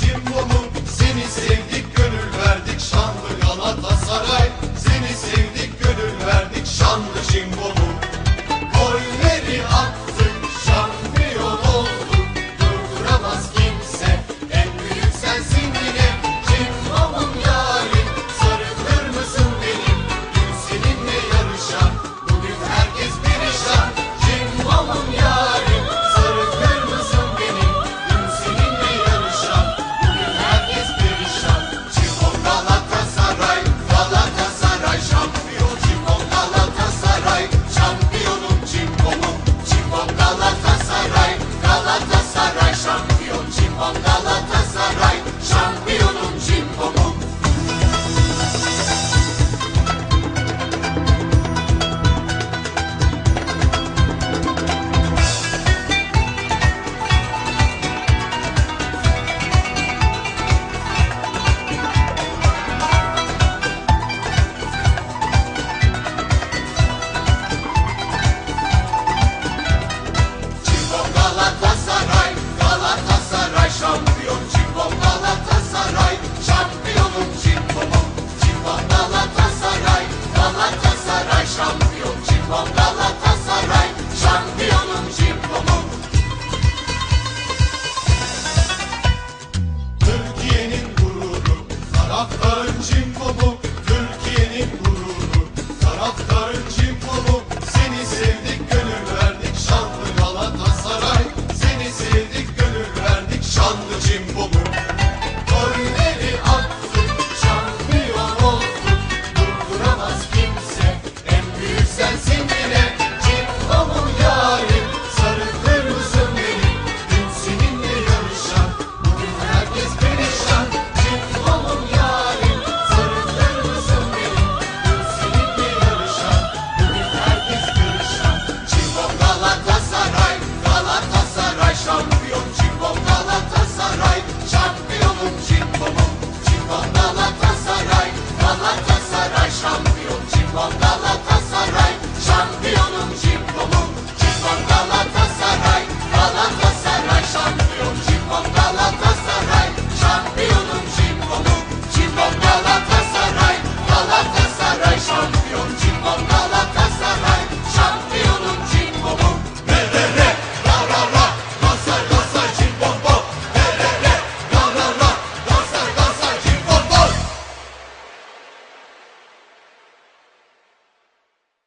cimbomum Seni sevdik gönül verdik. Şanlı Galatasaray Seni sevdik gönül verdik. Şanlı cimbomum.